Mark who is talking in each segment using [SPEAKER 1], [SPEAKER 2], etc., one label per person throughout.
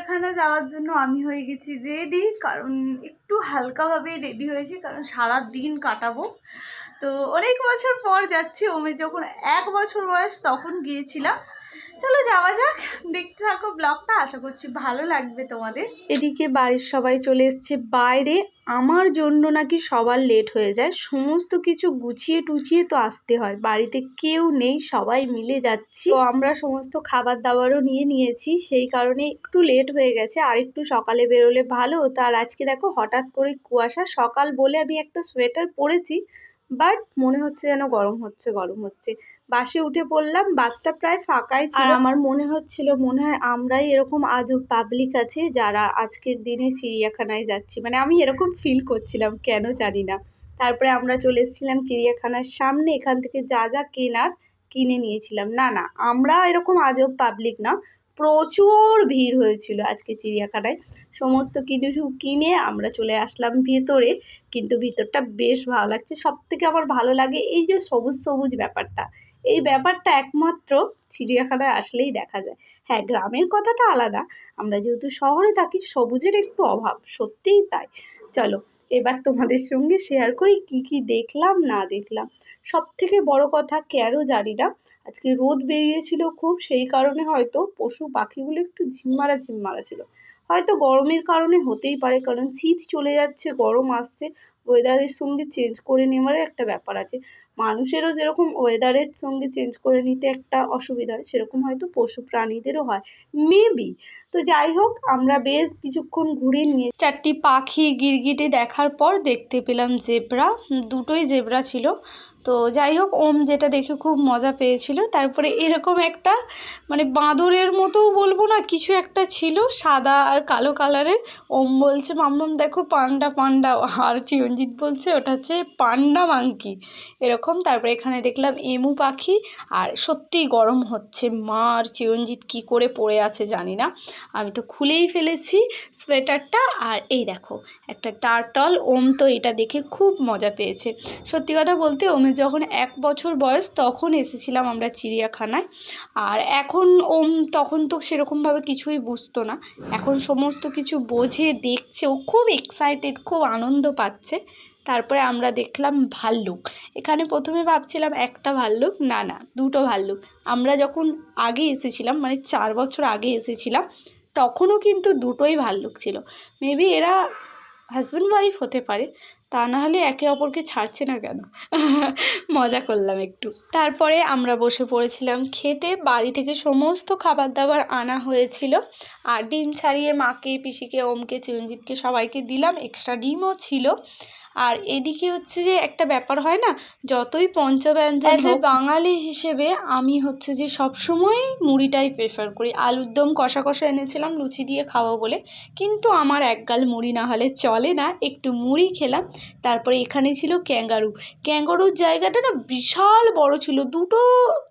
[SPEAKER 1] চিড়িয়াখানা যাওয়ার জন্য আমি হয়ে গেছি রেডি কারণ একটু হালকাভাবেই রেডি হয়েছি, কারণ সারা দিন কাটাবো। তো অনেক বছর পর যাচ্ছি, ওমে যখন এক বছর বয়স তখন গিয়েছিলাম। চলো যাওয়া যাক, দেখতে থাকো ব্লগটা, আশা করছি ভালো লাগবে তোমাদের। এদিকে বাড়ির সবাই চলে এসছে বাইরে, আমার জন্য নাকি সবার লেট হয়ে যায়, সমস্ত কিছু গুছিয়ে টুচিয়ে তো আসতে হয়, বাড়িতে কেউ নেই, সবাই মিলে যাচ্ছি। তো আমরা সমস্ত খাবার দাবারও নিয়ে নিয়েছি, সেই কারণে একটু লেট হয়ে গেছে, আর একটু সকালে বেরোলে ভালো হতো। আর আজকে দেখো হঠাৎ করে কুয়াশা, সকাল বলে আমি একটা সোয়েটার পরেছি বাট মনে হচ্ছে যেন গরম হচ্ছে গরম হচ্ছে। বাসে উঠে পড়লাম বাসটা প্রায় ফাঁকাই ছিল। আমার মনে হচ্ছিল, মনে হয় আমরাই এরকম আজও পাবলিক আছে যারা আজকের দিনে চিড়িয়াখানায় যাচ্ছি। মানে আমি এরকম ফিল করছিলাম, কেন জানি না। তারপরে আমরা চলে এসেছিলাম চিড়িয়াখানার সামনে, এখান থেকে যা যা কেনার কিনে নিয়েছিলাম। না না, আমরা এরকম আজব পাবলিক না, প্রচুর ভিড় হয়েছিল আজকে চিড়িয়াখানায়। সমস্ত কিছু কিনে আমরা চলে আসলাম ভেতরে, কিন্তু ভিতরটা বেশ ভালো লাগছে। সব থেকে আমার ভালো লাগে এই যে সবুজ সবুজ ব্যাপারটা। এই ব্যাপারটা একমাত্র চিড়িয়াখানায় আসলেই দেখা যায়। হ্যাঁ গ্রামের কথাটা আলাদা। আমরা যেহেতু শহরে থাকি, সবুজের একটু অভাব, সত্যিই তাই। চলো, এবার তোমাদের সঙ্গে শেয়ার করি কি কি দেখলাম, না দেখলাম। সব থেকে বড় কথা কেন জানি না। আজকে রোদ বেরিয়েছিল খুব, সেই কারণে হয়তো পশু পাখিগুলো একটু ঝিমমারা ঝিমমারা ছিল। হয়তো গরমের কারণে হতেই পারে, কারণ শীত চলে যাচ্ছে, গরম আসছে। ওয়েদারের সঙ্গে চেঞ্জ করে নেওয়ারও একটা ব্যাপার আছে। মানুষেরও যেরকম ওয়েদারের সঙ্গে চেঞ্জ করে নিতে একটা অসুবিধা হয়, সেরকম হয়তো পশু প্রাণীদেরও হয়। মেবি তো যাই হোক, আমরা বেশ কিছুক্ষণ ঘুরে নিয়ে চারটি পাখি গিরগিটে দেখার পর দেখতে পেলাম জেব্রা। দুটোই জেব্রা ছিল। তো যাই হোক, ওম যেটা দেখে খুব মজা পেয়েছিল। তারপরে এরকম একটা মানে বাঁদরের মতোও বলব না, কিছু একটা ছিল, সাদা আর কালো কালারের। ওম বলছে মাম্মাম দেখো পান্ডা পান্ডা। আর চিরঞ্জিত বলছে, ওটা হচ্ছে পান্ডা মাংকি। এরকম, তারপরে এখানে দেখলাম এমু পাখি, আর সত্যিই গরম হচ্ছে। মা আর চিরঞ্জিত কী করে পড়ে আছে জানি না। আমি তো খুলেই ফেলেছি সোয়েটারটা। আর এই দেখো, একটা টার্টল। ওম তো এটা দেখে খুব মজা পেয়েছে। সত্যি কথা বলতে ওমের যখন এক বছর বয়স তখন এসেছিলাম আমরা চিড়িয়াখানায়। আর এখন ওম তখন তো সেরকমভাবে কিছুই বুঝতো না। এখন সমস্ত কিছু বোঝে, দেখছে, ও খুব এক্সাইটেড খুব আনন্দ পাচ্ছে। তারপরে আমরা দেখলাম ভাল্লুক। এখানে প্রথমে ভাবছিলাম একটা ভাল্লুক, না না, দুটো ভাল্লুক। আমরা যখন আগে এসেছিলাম মানে চার বছর আগে এসেছিলাম, তখনও কিন্তু দুটোই ভাল্লুক ছিল। মেবি এরা হাজব্যান্ড ওয়াইফ হতে পারে। তা না হলে একে অপরকে ছাড়ছে না কেন? মজা করলাম একটু। তারপরে আমরা বসে পড়েছিলাম খেতে। বাড়ি থেকে সমস্ত খাবার দাবার আনা হয়েছিল। আর ডিম ছাড়িয়ে মাকে, পিসিকে, ওমকে, চিরঞ্জিতকে সবাইকে দিলাম। এক্সট্রা ডিমও ছিল। আর এদিকে হচ্ছে যে একটা ব্যাপার হয় না যতই পঞ্চব্যঞ্জন
[SPEAKER 2] a
[SPEAKER 1] বাঙালি হিসেবে আমি হচ্ছে যে সবসময় মুড়িটাই প্রেফার করি। আলুর দম কষা কষা এনেছিলাম লুচি দিয়ে খাওয়াবো বলে। কিন্তু আমার একগাল মুড়ি না হলে চলে না একটু মুড়ি খেলাম। তারপরে এখানে ছিল ক্যাঙ্গারু। ক্যাঙ্গারুর জায়গাটা না বিশাল বড় ছিল দুটো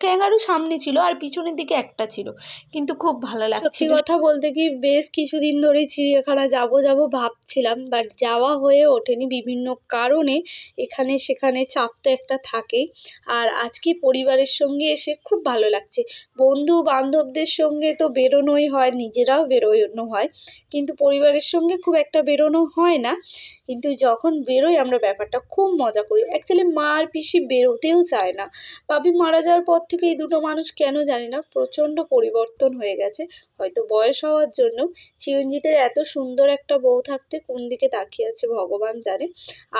[SPEAKER 1] ক্যাঙ্গারু সামনে ছিল আর পিছনের দিকে একটা ছিল। কিন্তু খুব ভালো লাগছিল
[SPEAKER 2] কথা বলতে কি বেশ কিছুদিন ধরেই চিড়িয়াখানা যাব যাব ভাবছিলাম বাট যাওয়া হয়ে ওঠেনি। বিভিন্ন কারণে এখানে সেখানে চাপ তো একটা থাকেই। আর আজকে পরিবারের সঙ্গে এসে খুব ভালো লাগছে। বন্ধু বান্ধবদের সঙ্গে তো বেরোনোই হয়, নিজেরাও বেরোনো হয়। কিন্তু পরিবারের সঙ্গে খুব একটা বেরোনো হয় না। কিন্তু যখন বেরোই আমরা ব্যাপারটা খুব মজা করি। অ্যাকচুয়ালি মা আর পিসি বেরোতেও চায় না। বাবি মারা যাওয়ার পর থেকে এই দুটো মানুষ কেন জানি না, প্রচণ্ড পরিবর্তন হয়ে গেছে। হয়তো বয়স হওয়ার জন্য। চিরঞ্জিতের এত সুন্দর একটা বউ থাকতে কোন দিকে তাকিয়ে আছে ভগবান জানে।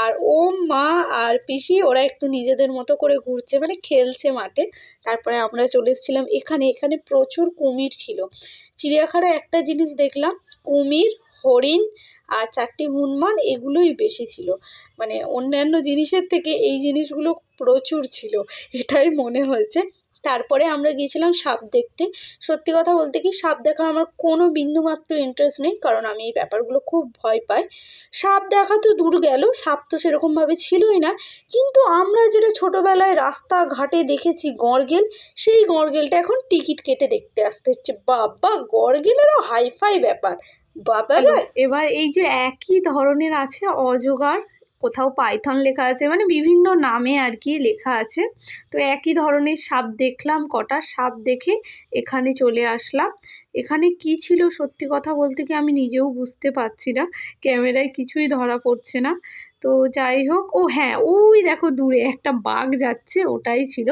[SPEAKER 2] আর ও মা আর পিসি, ওরা একটু নিজেদের মতো করে ঘুরছে মানে খেলছে মাঠে। তারপরে আমরা চলে এসেছিলাম এখানে। এখানে প্রচুর কুমির ছিল। চিড়িয়াখানায় একটা জিনিস দেখলাম, কুমির, হরিণ আর চারটি হনুমান এগুলোই বেশি ছিল। মানে অন্যান্য জিনিসের থেকে এই জিনিসগুলো প্রচুর ছিল, এটাই মনে হয়েছে। তারপরে আমরা গিয়েছিলাম সাপ দেখতে। সত্যি কথা বলতে কি সাপ দেখার আমার কোনো বিন্দুমাত্র ইন্টারেস্ট নেই কারণ আমি এই ব্যাপারগুলো খুব ভয় পাই। সাপ দেখা তো দূর গেল সাপ তো সেরকমভাবে ছিলই না। কিন্তু আমরা যেটা ছোটোবেলায় রাস্তাঘাটে দেখেছি গড়গেল সেই গড়গেলটা এখন টিকিট কেটে দেখতে আসতে হচ্ছে। বাবা গড়গেলেরও হাইফাই ব্যাপার। বাবা
[SPEAKER 1] এবার এই যে একই ধরনের আছে অজগার কোথাও পাইথন লেখা আছে মানে বিভিন্ন নামে আর কি লেখা আছে। তো একই ধরনের সাপ দেখলাম, কটা সাপ দেখে এখানে চলে আসলাম। এখানে কি ছিল সত্যি কথা বলতে কি আমি নিজেও বুঝতে পারছি না। ক্যামেরায় কিছুই ধরা পড়ছে না। তো যাই হোক, ও হ্যাঁ ওই দেখো দূরে একটা বাঘ যাচ্ছে, ওটাই ছিল।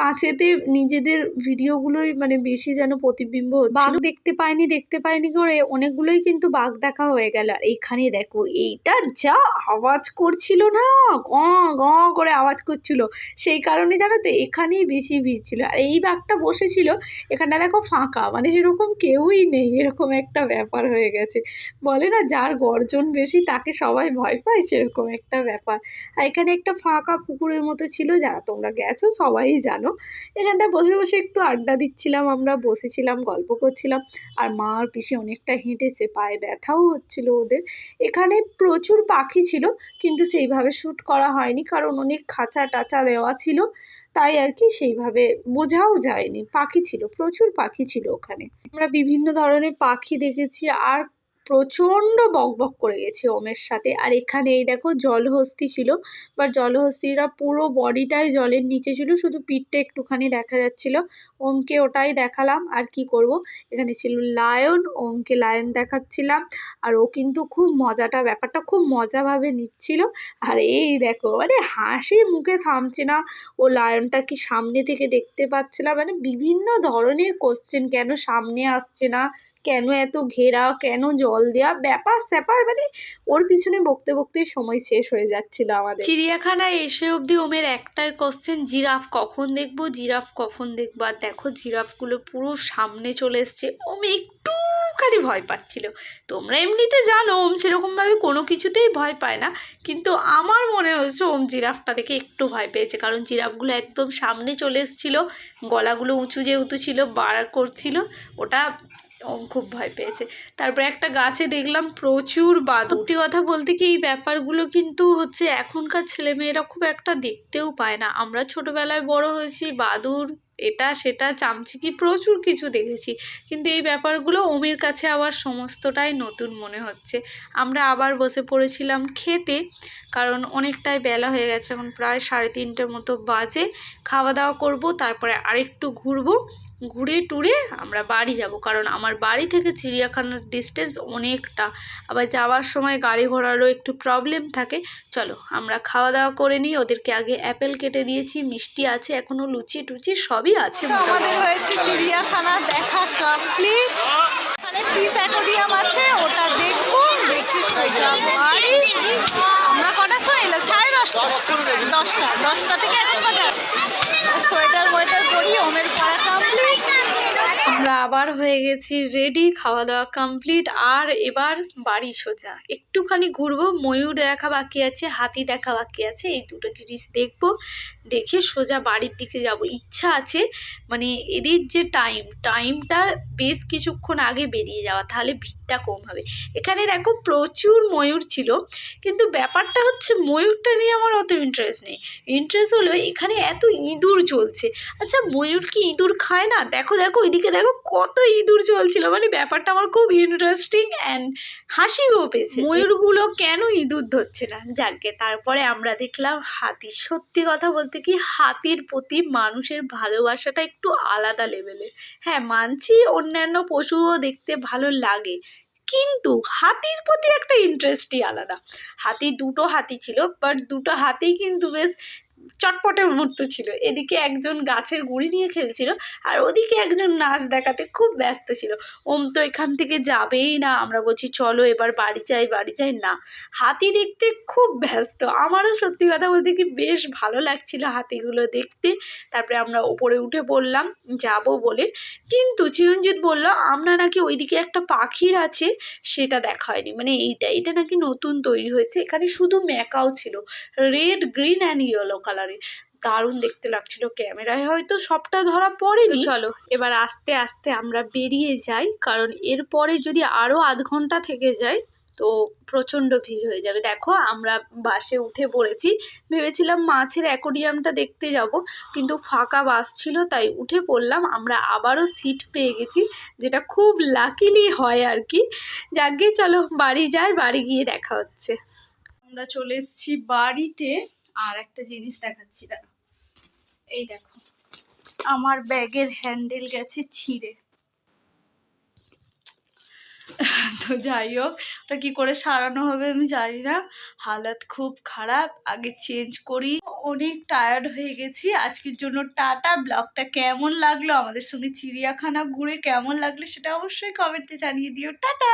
[SPEAKER 1] কাছেতে নিজেদের ভিডিওগুলোই মানে বেশি যেন প্রতিবিম্ব বাঘ দেখতে পাইনি দেখতে পাইনি করে অনেকগুলোই কিন্তু বাঘ দেখা হয়ে গেল। আর এখানে দেখো, এইটা যা আওয়াজ করছিল না, গ গ করে আওয়াজ করছিল। সেই কারণে জানো তো, এখানেই বেশি ভিড় ছিল। আর এই বাঘটা বসেছিল, এখানটা দেখো ফাঁকা মানে সেরকম কেউই নেই, এরকম একটা ব্যাপার হয়ে গেছে। বলে না, যার গর্জন বেশি, তাকে সবাই ভয় পায়, সেরকম। একটা ব্যাপার। আর এখানে একটা ফাঁকা পুকুরের মতো ছিল, যারা তোমরা গেছো সবাই জানো। এখানটা বসে বসে একটু আড্ডা দিচ্ছিলাম, আমরা বসেছিলাম, গল্প করছিলাম। আর মা আর পিসি অনেকটা হেঁটেছে, পায়ে ব্যথাও হচ্ছিল ওদের। এখানে প্রচুর পাখি ছিল, কিন্তু সেইভাবে শ্যুট করা হয়নি, কারণ অনেক খাঁচা টাচা দেওয়া ছিল। তাই আর কি সেইভাবে বোঝাও যায়নি। পাখি ছিল, প্রচুর পাখি ছিল ওখানে। আমরা বিভিন্ন ধরনের পাখি দেখেছি, আর প্রচণ্ড বকবক করে গেছে ওমের সাথে। আর এখানে এই দেখো জলহস্তি ছিল বা জলহস্তিরা পুরো বডিটাই জলের নিচে ছিল, শুধু পিঠটা একটুখানি দেখা যাচ্ছিল। ওমকে ওটাই দেখালাম, আর কি করব? এখানে ছিল লায়ন, ওমকে লায়ন দেখাচ্ছিলাম, আর ও কিন্তু খুব মজাটা, ব্যাপারটা খুব মজাভাবে নিচ্ছিল। আর এই দেখো মানে হাসি মুখে থামছে না। ও লায়নটা কি সামনে থেকে দেখতে পাচ্ছে না? মানে বিভিন্ন ধরনের কোশ্চেন কেন সামনে আসছে না? কেন এত ঘেরা? কেন জল দেওয়া ব্যাপার স্যাপার মানে ওর পিছনে বকতে বকতেই সময় শেষ হয়ে যাচ্ছিল আমাদের। চিড়িয়াখানায় এসে অবধি ওমের একটাই কোশ্চেন জিরাফ কখন দেখব? জিরাফ কখন দেখব? আর দেখো, জিরাফগুলো পুরো সামনে চলে এসছে। ওমে একটুখানি ভয় পাচ্ছিল। তোমরা এমনিতে জানো, ওম সেরকমভাবে কোনো কিছুতেই ভয় পায় না। কিন্তু আমার মনে হয়েছে ওম জিরাফটা দেখে একটু ভয় পেয়েছে। কারণ জিরাফগুলো একদম সামনে চলে এসেছিল। গলাগুলো উঁচু যেহেতু ছিল, বার করছিল। ওটা খুব ভয় পেয়েছে। তারপরে একটা গাছে দেখলাম প্রচুর বাদুড়। সত্যি কথা বলতে কি এই ব্যাপারগুলো কিন্তু হচ্ছে এখনকার ছেলেমেয়েরা খুব একটা দেখতেও পায় না। আমরা ছোটোবেলায় বড় হয়েছি, বাদুড়, এটা, সেটা, চামচিকি, প্রচুর কিছু দেখেছি। কিন্তু এই ব্যাপারগুলো ওমের কাছে আবার সমস্তটাই নতুন মনে হচ্ছে। আমরা আবার বসে পড়েছিলাম খেতে, কারণ অনেকটাই বেলা হয়ে গেছে, এখন প্রায় সাড়ে তিনটের মতো বাজে। খাওয়া দাওয়া করব, তারপরে আরেকটু ঘুরবো। ঘুরে টুরে আমরা বাড়ি যাব। কারণ আমার বাড়ি থেকে চিড়িয়াখানার ডিস্টেন্স অনেকটা। আবার যাওয়ার সময় গাড়ি ঘোড়ারও একটু প্রবলেম থাকে। চলো আমরা খাওয়া দাওয়া করে নিই। ওদেরকে আগে অ্যাপেল কেটে দিয়েছি মিষ্টি আছে এখনও লুচি টুচি সবই আছে
[SPEAKER 3] আমাদের হয়েছে চিড়িয়াখানা দেখা কমপ্লিট ওখানে ফিস অ্যাকোরিয়াম আছে ওটা দেখব দেখে সোজা বাড়ি আমরা কটার সময় এলাম? সাড়ে দশটা। দশটা দশটা থেকে এখন কটা? সোয়েটার ওয়েটার পরি ওমের
[SPEAKER 1] আমরা আবার হয়ে গেছি রেডি খাওয়া দাওয়া কমপ্লিট আর এবার বাড়ি সোজা। একটুখানি ঘুরবো, ময়ূর দেখা বাকি আছে, হাতি দেখা বাকি আছে, এই দুটো জিনিস দেখব, দেখে সোজা বাড়ির দিকে যাব। ইচ্ছা আছে মানে এদের যে টাইম টাইমটার বেশ কিছুক্ষণ আগে বেরিয়ে যাওয়া, তাহলে ভিড়টা কম হবে। এখানে দেখো প্রচুর ময়ূর ছিল, কিন্তু ব্যাপারটা হচ্ছে ময়ূরটা নিয়ে আমার অত ইন্টারেস্ট নেই। ইন্টারেস্ট হলো এখানে এত ইঁদুর চলছে। আচ্ছা ময়ূর কি ইঁদুর খায় না? দেখো দেখো ওইদিকে দেখো কত ইঁদুর চলছিল মানে ব্যাপারটা আমার খুব ইন্টারেস্টিং অ্যান্ড হাসিও পেয়েছে ময়ূরগুলো কেন ইঁদুর ধরছে না? যাকে তারপরে আমরা দেখলাম হাতি। সত্যি কথা বলতে কি, হাতির প্রতি মানুষের ভালোবাসাটা একটু আলাদা লেভেলের হ্যাঁ মানছি অন্যান্য পশুও দেখতে ভালো লাগে, কিন্তু হাতির প্রতি একটা ইন্টারেস্টই আলাদা। হাতি দুটো হাতি ছিল বাট দুটো হাতি কিন্তু বেশ চটপটের মতো ছিল। এদিকে একজন গাছের গুঁড়ি নিয়ে খেলছিল আর ওদিকে একজন নাচ দেখাতে খুব ব্যস্ত ছিল। ওম তো এখান থেকে যাবেই না। আমরা বলছি, চলো এবার বাড়ি যাই বাড়ি যাই। না। হাতি দেখতে খুব ব্যস্ত। আমারও সত্যি কথা বলতে কি বেশ ভালো লাগছিল হাতিগুলো দেখতে। তারপরে আমরা ওপরে উঠে পড়লাম যাব বলে। কিন্তু চিরঞ্জিত বলল, আমরা নাকি ওইদিকে একটা পাখির আছে, সেটা দেখা হয়নি। মানে এইটা, এটা নাকি নতুন তৈরি হয়েছে। এখানে শুধু ম্যাকাও ছিল। রেড, গ্রিন, অ্যান্ড ইয়েলো কালারের দারুণ দেখতে লাগছিল ক্যামেরায়। হয়তো সবটা ধরা পড়েনি। চলো, এবার আস্তে আস্তে আমরা বেরিয়ে যাই, কারণ এরপরে যদি আরও আধ ঘণ্টা থেকে যাই তো প্রচণ্ড ভিড় হয়ে যাবে। দেখো, আমরা বাসে উঠে পড়েছি। ভেবেছিলাম মাছের অ্যাকোরিয়ামটা দেখতে যাব, কিন্তু ফাঁকা বাস ছিল, তাই উঠে পড়লাম। আমরা আবারও সিট পেয়ে গেছি, যেটা খুব লাকিলি হয় আর কি। যাকে চলো বাড়ি যাই, বাড়ি গিয়ে দেখা হচ্ছে। আমরা চলে এসেছি বাড়িতে। আর একটা জিনিস দেখাচ্ছি দাঁড়া এই দেখো, আমার ব্যাগের হ্যান্ডেল গেছে ছিঁড়ে। তো যাই হোক, ওটা কী করে সারানো হবে আমি জানি না। হালাত খুব খারাপ, আগে চেঞ্জ করি। অনেক টায়ার্ড হয়ে গেছি, আজকের জন্য টাটা। ব্লগটা কেমন লাগল? আমাদের সঙ্গে চিড়িয়াখানা ঘুরে কেমন লাগল সেটা অবশ্যই কমেন্টে জানিয়ে দিও। টাটা!